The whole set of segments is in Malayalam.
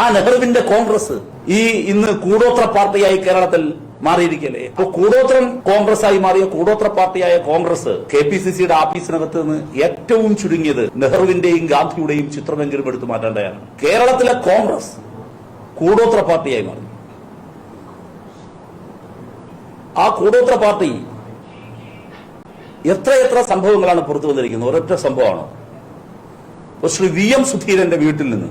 ആ നെഹ്റുവിന്റെ കോൺഗ്രസ് ഈ ഇന്ന് കൂടോത്ര പാർട്ടിയായി കേരളത്തിൽ മാറിയിരിക്കല്ലേ? അപ്പൊ കൂടോത്രം കോൺഗ്രസ് ആയി മാറിയ കൂടോത്ര പാർട്ടിയായ കോൺഗ്രസ് കെ പി സി സിയുടെ ആഫീസിനകത്ത് നിന്ന് ഏറ്റവും ചുരുങ്ങിയത് നെഹ്റുവിന്റെയും ഗാന്ധിയുടെയും ചിത്രമെങ്കിലും എടുത്തു മാറ്റേണ്ടതാണ്. കേരളത്തിലെ കോൺഗ്രസ് കൂടോത്ര പാർട്ടിയായി മാറി. ആ കൂടോത്ര പാർട്ടി എത്രയെത്ര സംഭവങ്ങളാണ് പുറത്തു വന്നിരിക്കുന്നത്? ഒരൊറ്റ സംഭവമാണ്? ശ്രീ വി എം സുധീരന്റെ വീട്ടിൽ നിന്ന്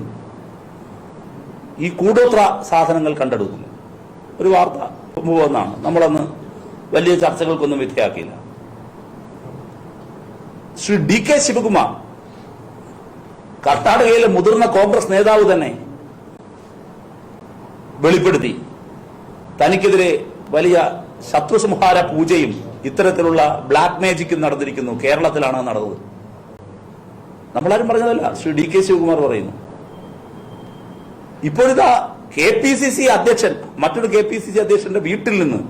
ഈ കൂടോത്ര സാധനങ്ങൾ കണ്ടെടുക്കുന്നു. ഒരു വാർത്ത പോകുന്നതാണ് നമ്മളന്ന് വലിയ ചർച്ചകൾക്കൊന്നും വിധേയാക്കിയില്ല ശ്രീ ഡി കെ ശിവകുമാർ കർണാടകയിലെ മുതിർന്ന കോൺഗ്രസ് നേതാവ് തന്നെ വെളിപ്പെടുത്തി. തനിക്കെതിരെ വലിയ ശത്രുസംഹാര പൂജയും ഇത്തരത്തിലുള്ള ബ്ലാക്ക് മാജിക്കും നടന്നിരിക്കുന്നു. കേരളത്തിലാണ് നടന്നത്. നമ്മളാരും പറഞ്ഞതല്ല. ശ്രീ ഡി കെ ശിവകുമാർ പറയുന്നു. ഇപ്പോഴിതാ കെ പി സി സി അധ്യക്ഷൻ മറ്റൊരു കെ പി സി സി അധ്യക്ഷന്റെ വീട്ടിൽ നിന്ന്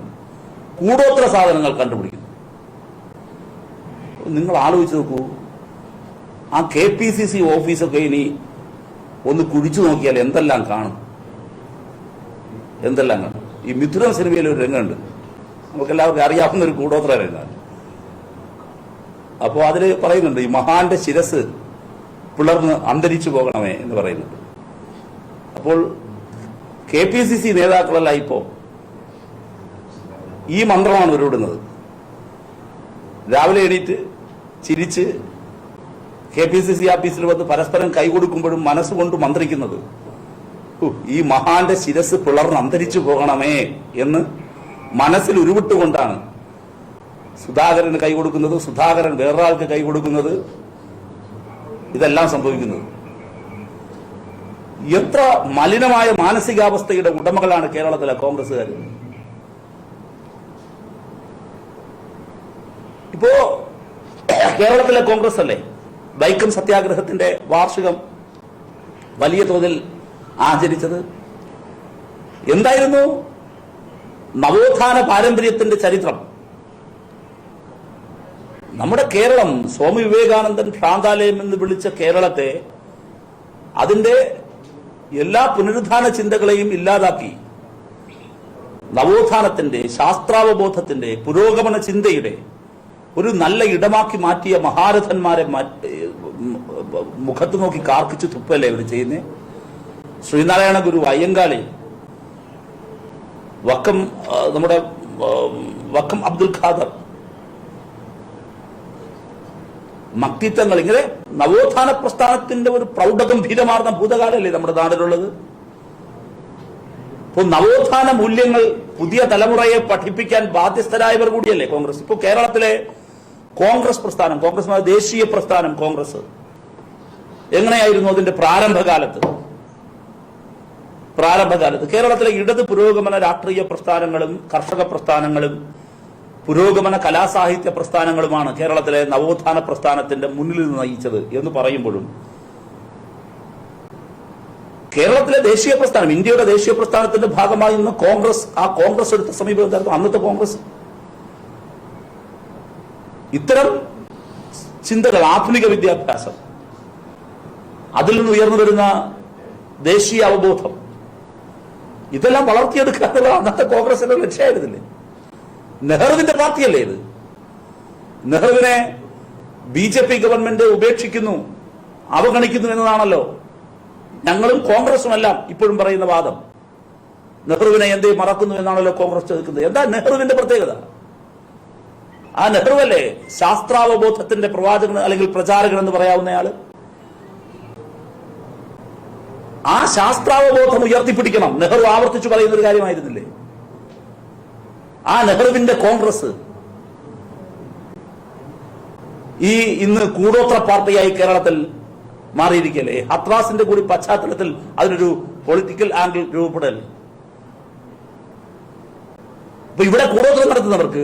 കൂടോത്ര സാധനങ്ങൾ കണ്ടുപിടിക്കുന്നു. നിങ്ങൾ ആലോചിച്ച് നോക്കൂ. ആ കെ പി സി സി ഓഫീസൊക്കെ ഇനി ഒന്ന് കുഴിച്ചു നോക്കിയാൽ എന്തെല്ലാം കാണും? എന്തെല്ലാം കാണും? ഈ മിഥുനം സിനിമയിൽ ഒരു രംഗമുണ്ട്. നമുക്ക് എല്ലാവർക്കും അറിയാവുന്ന ഒരു കൂടോത്ര രംഗമാണ് അപ്പോൾ അതിൽ പറയുന്നുണ്ട് ഈ മഹാന്റെ ശിരസ് പിളർന്ന് അന്തരിച്ചു പോകണമേ എന്ന് പറയുന്നുണ്ട്. അപ്പോൾ കെ പി സി സി നേതാക്കളല്ല ഇപ്പോ ഈ മന്ത്രമാണ് ഉരുവിടുന്നത്. രാവിലെ എണീറ്റ് ചിരിച്ച് കെ പി സി സി ഓഫീസിൽ വന്ന് പരസ്പരം കൈകൊടുക്കുമ്പോഴും മനസ്സുകൊണ്ട് മന്ത്രിക്കുന്നത് ഈ മഹാന്റെ ശിരസ് പിളർന്ന് അന്തരിച്ചു പോകണമേ എന്ന് മനസ്സിൽ ഉരുവിട്ടുകൊണ്ടാണ് സുധാകരന് കൈ കൊടുക്കുന്നത് സുധാകരൻ വേറൊരാൾക്ക് കൈ കൊടുക്കുന്നത് ഇതെല്ലാം സംഭവിക്കുന്നത്. എത്ര മലിനമായ മാനസികാവസ്ഥയുടെ ഉടമകളാണ് കേരളത്തിലെ കോൺഗ്രസ്സുകാർ ഇപ്പോ കേരളത്തിലെ കോൺഗ്രസ് അല്ലേ വൈക്കം സത്യാഗ്രഹത്തിന്റെ വാർഷികം വലിയ തോതിൽ ആചരിച്ചത്. എന്തായിരുന്നു? നവോത്ഥാന പാരമ്പര്യത്തിന്റെ ചരിത്രം. നമ്മുടെ കേരളം സ്വാമി വിവേകാനന്ദൻ ഭ്രാന്താലയം എന്ന് വിളിച്ച കേരളത്തെ അതിന്റെ എല്ലാ പുനരുദ്ധാന ചിന്തകളെയും ഇല്ലാതാക്കി. നവോത്ഥാനത്തിന്റെ ശാസ്ത്രാവബോധത്തിന്റെ പുരോഗമന ചിന്തയുടെ ഒരു നല്ല ഇടമാക്കി മാറ്റിയ മഹാരഥന്മാരെ മുഖത്ത് നോക്കി കാർക്കിച്ച് തുപ്പല്ലേ ഇവർ ചെയ്യുന്നേ? ശ്രീനാരായണ ഗുരു അയ്യങ്കാളി വക്കം നമ്മുടെ വക്കം അബ്ദുൽ ഖാദർ മക്തിത്വങ്ങൾ ഇങ്ങനെ നവോത്ഥാന പ്രസ്ഥാനത്തിന്റെ ഒരു പ്രൗഢഗംഭീരമാർന്ന ഭൂതകാലമല്ലേ നമ്മുടെ നാടിലുള്ളത് ഇപ്പോൾ നവോത്ഥാന മൂല്യങ്ങൾ പുതിയ തലമുറയെ പഠിപ്പിക്കാൻ ബാധ്യസ്ഥരായവർ കൂടിയല്ലേ കോൺഗ്രസ്? ഇപ്പോൾ കേരളത്തിലെ കോൺഗ്രസ് പ്രസ്ഥാനം കോൺഗ്രസ് ദേശീയ പ്രസ്ഥാനം കോൺഗ്രസ്. എങ്ങനെയായിരുന്നു അതിന്റെ പ്രാരംഭകാലത്ത്? പ്രാരംഭകാലത്ത് കേരളത്തിലെ ഇടത് പുരോഗമന രാഷ്ട്രീയ പ്രസ്ഥാനങ്ങളും കർഷക പ്രസ്ഥാനങ്ങളും പുരോഗമന കലാസാഹിത്യ പ്രസ്ഥാനങ്ങളുമാണ് കേരളത്തിലെ നവോത്ഥാന പ്രസ്ഥാനത്തിന്റെ മുന്നിൽ നിന്ന് നയിച്ചത് എന്ന് പറയുമ്പോഴും കേരളത്തിലെ ദേശീയ പ്രസ്ഥാനം ഇന്ത്യയുടെ ദേശീയ പ്രസ്ഥാനത്തിന്റെ ഭാഗമായി നിന്ന് കോൺഗ്രസ് ആ കോൺഗ്രസ് എടുത്ത സമീപം അന്നത്തെ കോൺഗ്രസ്. ഇത്തരം ചിന്തകൾ ആധുനിക വിദ്യാഭ്യാസം അതിൽ നിന്ന് ഉയർന്നു വരുന്ന ദേശീയ അവബോധം ഇതെല്ലാം വളർത്തിയെടുക്കാനുള്ള അന്നത്തെ കോൺഗ്രസിന്റെ ലക്ഷ്യമായിരുന്നില്ലേ നെഹ്റുവിന്റെ പാർട്ടിയല്ലേ ഇത്? നെഹ്റുവിനെ ബി ജെ പി ഗവൺമെന്റ് ഉപേക്ഷിക്കുന്നു അവഗണിക്കുന്നു എന്നതാണല്ലോ. ഞങ്ങളും കോൺഗ്രസും എല്ലാം ഇപ്പോഴും പറയുന്ന വാദം. നെഹ്റുവിനെ എന്തേ മറക്കുന്നു എന്നാണല്ലോ കോൺഗ്രസ് ചോദിക്കുന്നത്. എന്താ നെഹ്റുവിന്റെ പ്രത്യേകത? ആ നെഹ്റുവല്ലേ ശാസ്ത്രാവബോധത്തിന്റെ പ്രവാചകൻ അല്ലെങ്കിൽ പ്രചാരകൻ എന്ന് പറയാവുന്നയാൾ ആ ശാസ്ത്രാവബോധം ഉയർത്തിപ്പിടിക്കണം. നെഹ്റു ആവർത്തിച്ചു പറയുന്ന ഒരു കാര്യമായിരുന്നില്ലേ? ആ നെഹ്റുവിന്റെ കോൺഗ്രസ് ഈ ഇന്ന് കൂടോത്ര പാർട്ടിയായി കേരളത്തിൽ മാറിയിരിക്കല്ലേ? ഹത്രാസിന്റെ കൂടി പശ്ചാത്തലത്തിൽ അതിനൊരു പൊളിറ്റിക്കൽ ആംഗിൾ രൂപപ്പെടൽ. അപ്പൊ ഇവിടെ കൂടോത്രം നടത്തുന്നവർക്ക്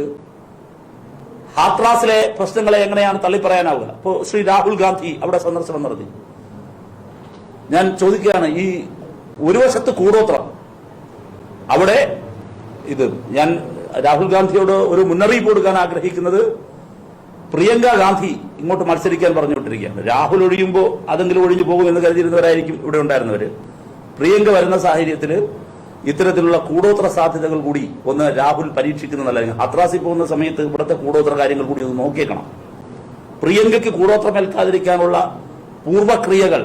ഹാത്രാസിലെ പ്രശ്നങ്ങളെ എങ്ങനെയാണ് തള്ളിപ്പറയാനാവുക? ഇപ്പോ ശ്രീ രാഹുൽ ഗാന്ധി അവിടെ സന്ദർശനം നടത്തി. ഞാൻ ചോദിക്കുകയാണ് ഈ ഒരു വശത്ത് കൂടോത്രം അവിടെ ഇത് ഞാൻ രാഹുൽ ഗാന്ധിയോട് ഒരു മുന്നറിയിപ്പ് കൊടുക്കാൻ ആഗ്രഹിക്കുന്നത് പ്രിയങ്ക ഗാന്ധി ഇങ്ങോട്ട് മത്സരിക്കാൻ പറഞ്ഞുകൊണ്ടിരിക്കുകയാണ്. രാഹുൽ ഒഴിയുമ്പോൾ അതെങ്കിലും ഒഴിഞ്ഞു പോകും എന്ന് കരുതിയിരുന്നവരായിരിക്കും ഇവിടെ ഉണ്ടായിരുന്നവർ പ്രിയങ്ക വരുന്ന സാഹചര്യത്തിൽ ഇത്തരത്തിലുള്ള കൂടോത്ര സാധ്യതകൾ കൂടി ഒന്ന് രാഹുൽ പരീക്ഷിക്കുന്നതല്ല ഹത്രാസിൽ പോകുന്ന സമയത്ത് ഇവിടുത്തെ കൂടോത്ര കാര്യങ്ങൾ കൂടി ഒന്ന് നോക്കിയേക്കണം. പ്രിയങ്കയ്ക്ക് കൂടോത്രമേൽക്കാതിരിക്കാനുള്ള പൂർവക്രിയകൾ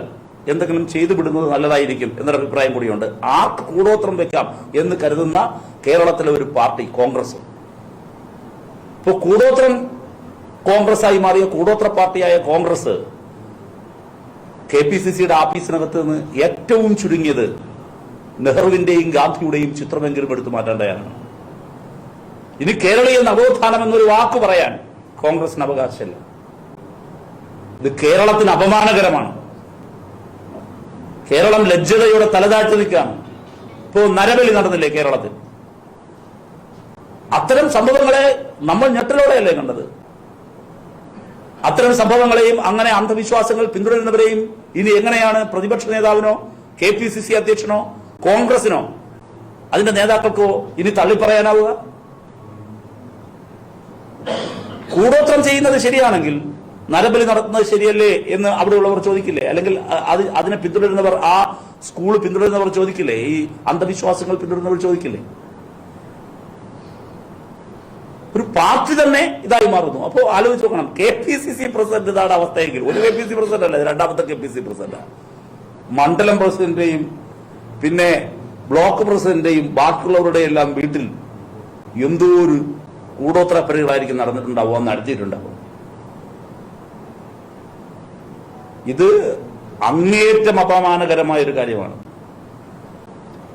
എന്തെങ്കിലും ചെയ്തു വിടുന്നത് നല്ലതായിരിക്കും എന്നൊരു അഭിപ്രായം കൂടിയുണ്ട്. ആർക്ക് കൂടോത്രം വെക്കാം എന്ന് കരുതുന്ന കേരളത്തിലെ ഒരു പാർട്ടി കോൺഗ്രസ്. ഇപ്പൊ കൂടോത്രം കോൺഗ്രസ് ആയി മാറിയ കൂടോത്ര പാർട്ടിയായ കോൺഗ്രസ് കെ പി സി സിയുടെ ആഫീസിനകത്ത് നിന്ന് ഏറ്റവും ചുരുങ്ങിയത് നെഹ്റുവിന്റെയും ഗാന്ധിയുടെയും ചിത്രമെങ്കിലും എടുത്തു മാറ്റേണ്ടതാണ്. ഇനി കേരളീയ നവോത്ഥാനം എന്നൊരു വാക്ക് പറയാൻ കോൺഗ്രസിന് അവകാശമില്ല. ഇത് കേരളത്തിന് അപമാനകരമാണ്. കേരളം ലജ്ജതയോടെ തലതാഴ്ത്തി നിൽക്കുകയാണ്. ഇപ്പോ നരബലി നടന്നില്ലേ കേരളത്തിൽ? അത്തരം സംഭവങ്ങളെ നമ്മൾ ഞെട്ടലോടെയല്ലേ കണ്ടത്? അത്തരം സംഭവങ്ങളെയും അങ്ങനെ അന്ധവിശ്വാസങ്ങൾ പിന്തുടരുന്നവരെയും ഇനി എങ്ങനെയാണ് പ്രതിപക്ഷ നേതാവിനോ കെ പി സി സി അധ്യക്ഷനോ കോൺഗ്രസിനോ അതിന്റെ നേതാക്കൾക്കോ ഇനി തള്ളിപ്പറയാനാവുക? കൂടോത്രം ചെയ്യുന്നത് ശരിയാണെങ്കിൽ നരബലി നടത്തുന്നത് ശരിയല്ലേ എന്ന് അവിടെയുള്ളവർ ചോദിക്കില്ലേ? അല്ലെങ്കിൽ അത് അതിനെ പിന്തുടരുന്നവർ ആ സ്കൂൾ പിന്തുടരുന്നവർ ചോദിക്കില്ലേ? ഈ അന്ധവിശ്വാസങ്ങൾ പിന്തുടരുന്നവർ ചോദിക്കില്ലേ? ഒരു പാർട്ടി തന്നെ ഇതായി മാറുന്നു. അപ്പോൾ ആലോചിച്ച് നോക്കണം. K P C C president ഇതാണ് അവസ്ഥയെങ്കിൽ. ഒരു കെ പി സി പ്രസിഡന്റ് അല്ല രണ്ടാമത്തെ കെ പി സി പ്രസിഡന്റ്. മണ്ഡലം പ്രസിഡന്റേയും പിന്നെ ബ്ലോക്ക് പ്രസിഡന്റേയും ബാക്കിയുള്ളവരുടെ എല്ലാം വീട്ടിൽ എന്തോ ഒരു കൂടോത്ര പരിപാടികളായിരിക്കും നടന്നിട്ടുണ്ടാവുക നടത്തിയിട്ടുണ്ടാവും ഇത് അങ്ങേറ്റം അപമാനകരമായ ഒരു കാര്യമാണ്.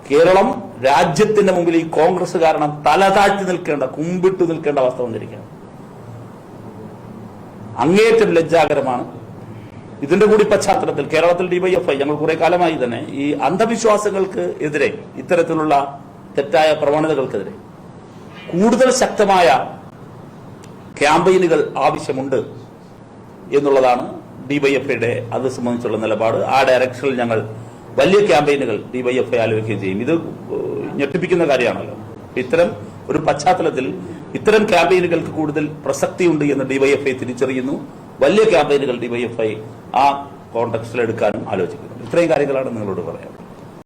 കേരളം രാജ്യത്തിന്റെ മുമ്പിൽ ഈ കോൺഗ്രസ് കാരണം തല താഴ്ത്തി നിൽക്കേണ്ട കുമ്പിട്ട് നിൽക്കേണ്ട അവസ്ഥ വന്നിരിക്കുകയാണ്. അങ്ങേറ്റം ലജ്ജാകരമാണ്. ഇതിന്റെ കൂടി പശ്ചാത്തലത്തിൽ കേരളത്തിൽ ഡിവൈഎഫ്ഐ ഞങ്ങൾ കുറെ കാലമായി തന്നെ ഈ അന്ധവിശ്വാസങ്ങൾക്ക് എതിരെ ഇത്തരത്തിലുള്ള തെറ്റായ പ്രവണതകൾക്കെതിരെ കൂടുതൽ ശക്തമായ ക്യാമ്പയിനുകൾ ആവശ്യമുണ്ട് എന്നുള്ളതാണ് ഡിവൈഎഫ്ഐയുടെ അത് സംബന്ധിച്ചുള്ള നിലപാട് ആ ഡയറക്ഷനിൽ ഞങ്ങൾ വലിയ ക്യാമ്പയിനുകൾ ഡിവൈഎഫ്ഐ ആലോചിക്കുകയും ചെയ്യും. ഇത് ഞെട്ടിപ്പിക്കുന്ന കാര്യമാണല്ലോ. ഇത്തരം ഒരു പശ്ചാത്തലത്തിൽ ഇത്തരം ക്യാമ്പയിനുകൾക്ക് കൂടുതൽ പ്രസക്തിയുണ്ട് എന്ന് ഡിവൈഎഫ്ഐ തിരിച്ചറിയുന്നു. വലിയ ക്യാമ്പയിനുകൾ ഡിവൈഎഫ്ഐ ആ കോണ്ടക്സ്റ്റിൽ എടുക്കാനും ആലോചിക്കുന്നു ഇത്രയും കാര്യങ്ങളാണ് നിങ്ങളോട് പറയാം